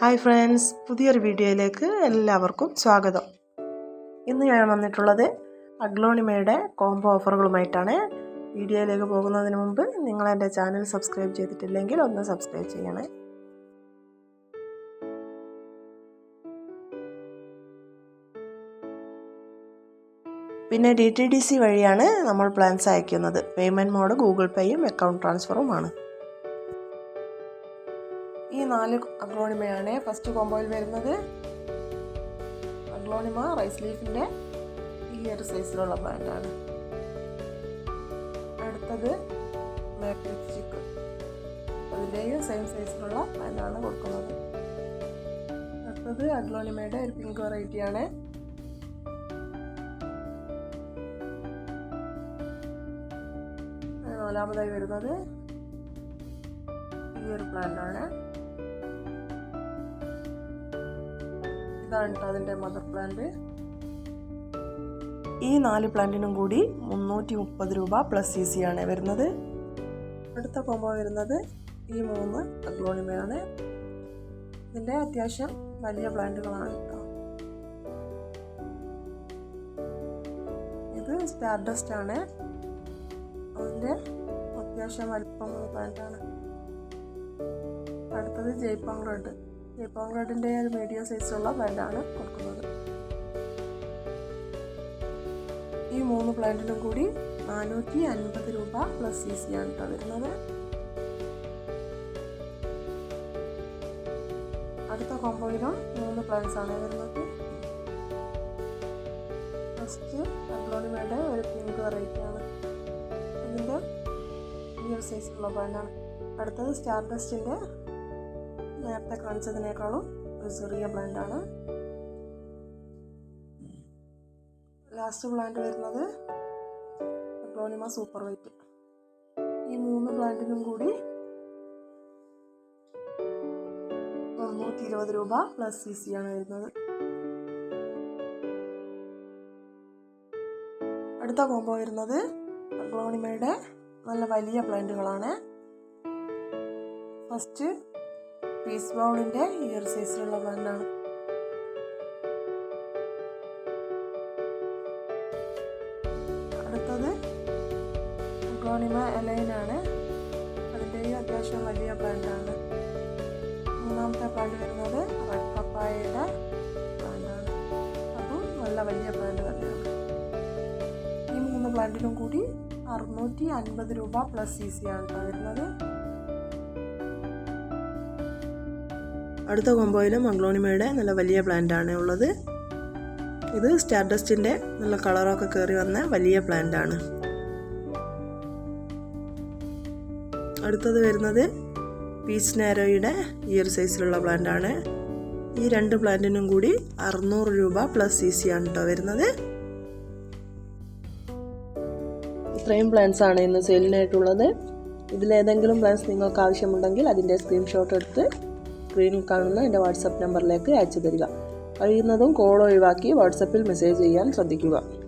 Hi friends പുതിയൊരു വീഡിയോയിലേക്ക് എല്ലാവർക്കും സ്വാഗതം. ഇന്ന് ഞാൻ വന്നിട്ടുള്ളത് അഗ്ലോണിമയുടെ കോംബോ ഓഫറുകളുമായിട്ടാണ് വീഡിയോയിലേക്ക് പോകുന്നതിന് മുമ്പ് നിങ്ങൾ എന്റെ ചാനൽ സബ്സ്ക്രൈബ് ചെയ്തിട്ടില്ലെങ്കിൽ ഒന്ന് സബ്സ്ക്രൈബ് ചെയ്യണേ. പിന്നെ ഡി ടി ഡി സി വഴിയാണ് നമ്മൾ പ്ലാൻസ് അയക്കുന്നത്. പേയ്മെന്റ് മോഡ് ഗൂഗിൾ പേയും അക്കൗണ്ട് ട്രാൻസ്ഫറുമാണ് ഈ നാല് അഗ്ലോണിമയാണ് ഫസ്റ്റ് കോമ്പോയിൽ വരുന്നത്. അഗ്ലോണിമ റൈസ് ലീഫിന്റെ ഈ ഒരു സൈസിലുള്ള പ്ലാന്റാണ് അടുത്തത് ചിക്ക് അതിന്റെയും സെയിം സൈസിലുള്ള പ്ലാന്റാണ് കൊടുക്കുന്നത്. അടുത്തത് അഗ്ലോണിമയുടെ ഒരു പിങ്ക് വെറൈറ്റിയാണ് നാലാമതായി വരുന്നത് ഈ ഒരു പ്ലാന്റാണ്. ഇതാണ് കേട്ടോ അതിന്റെ മദർ പ്ലാന്റ്. ഈ നാല് പ്ലാന്റിനും കൂടി മുന്നൂറ്റി മുപ്പത് രൂപ പ്ലസ് സി സി ആണ് വരുന്നത്. അടുത്ത കോമ്പോ വരുന്നത് ഈ മൂന്ന് അഗ്ലോണിമയാണ്. ഇതിന്റെ അത്യാവശ്യം വലിയ പ്ലാന്റുകളാണ് കേട്ടോ ഇത് സ്റ്റാർഡസ്റ്റ് ആണ്. അതിന്റെ അത്യാവശ്യം വലിപ്പമുള്ള പ്ലാന്റാണ്. അടുത്തത് ജയ്പോങ് റെഡ്. ജയ്പോങ് റെഡിന്റെ ഒരു മീഡിയം സൈസിലുള്ള പ്ലാന്റാണ് കൊടുക്കുന്നത്. ഈ മൂന്ന് പ്ലാന്റിനും കൂടി നാനൂറ്റി അൻപത് രൂപ പ്ലസ് സി സി ആണ് കേട്ടോ വരുന്നത്. അടുത്ത കോമ്പോയിലും മൂന്ന് പ്ലാന്റ്സ് ആണ് വരുന്നത്. ഫസ്റ്റ് അഗ്ലോണിമയുടെ ഒരു പിങ്ക് വെറൈറ്റിയാണ് ഇതിന്റെ ഈ ഒരു സൈസിലുള്ള പ്ലാന്റാണ് അടുത്തത് സ്റ്റാർ ഡസ്റ്റിന്റെ നേരത്തെ കാണിച്ചതിനേക്കാളും ഒരു ചെറിയ ബ്ലാൻഡാണ് ലാസ്റ്റ് ബ്ലാൻഡ് വരുന്നത് അഗ്ലോണിമ സൂപ്പർ വൈറ്റ് ഈ മൂന്ന് ബ്ലാൻഡിനും കൂടി മുന്നൂറ്റി ഇരുപത് രൂപ പ്ലസ് സി സി ആണ് വരുന്നത്. അടുത്ത കോംബോ വരുന്നത് അഗ്ലോണിമയുടെ നല്ല വലിയ പ്ലാന്റുകളാണ് ഫസ്റ്റ് പീസ് ബൗളിന്റെ ഒരു സൈസിലുള്ള പ്ലാന്റാണ് അടുത്തത് ഗോണിമ എലൈനാണ് അതിന്റെയും അത്യാവശ്യം വലിയ പ്ലാന്റാണ് മൂന്നാമത്തെ പ്ലാന്റ് വരുന്നത് റെഡ് പപ്പായയുടെ പ്ലാന്റാണ് അതും നല്ല വലിയ പ്ലാന്റ് തന്നെയാണ്. ഈ മൂന്ന് പ്ലാന്റിനും കൂടി അറുന്നൂറ്റി അൻപത് രൂപ പ്ലസ് സി സി ആണ് വരുന്നത്. അടുത്ത കോമ്പോയിലും മംഗ്ലോണിമയുടെ നല്ല വലിയ പ്ലാന്റ് ആണ് ഉള്ളത്. ഇത് സ്റ്റാർഡസ്റ്റിന്റെ നല്ല കളറൊക്കെ കയറി വന്ന വലിയ പ്ലാന്റ് ആണ് അടുത്തത് വരുന്നത് പീച്ച് നാരോയുടെ ഇയർ സൈസിലുള്ള പ്ലാന്റ് ആണ് ഈ രണ്ട് പ്ലാന്റിനും കൂടി അറുന്നൂറ് രൂപ പ്ലസ് സി സി ആണ് കേട്ടോ വരുന്നത്. ഇത്രയും പ്ലാന്റ്സ് ആണ് ഇന്ന് സെയിലിനായിട്ടുള്ളത് ഇതിലേതെങ്കിലും പ്ലാന്റ്സ് നിങ്ങൾക്ക് ആവശ്യമുണ്ടെങ്കിൽ അതിന്റെ സ്ക്രീൻഷോട്ട് എടുത്ത് സ്ക്രീനിൽ കാണുന്ന എന്റെ വാട്സപ്പ് നമ്പറിലേക്ക് അയച്ചു തരിക. കഴിയുന്നതും കോൾ ഒഴിവാക്കി വാട്സപ്പിൽ മെസ്സേജ് ചെയ്യാൻ ശ്രദ്ധിക്കുക.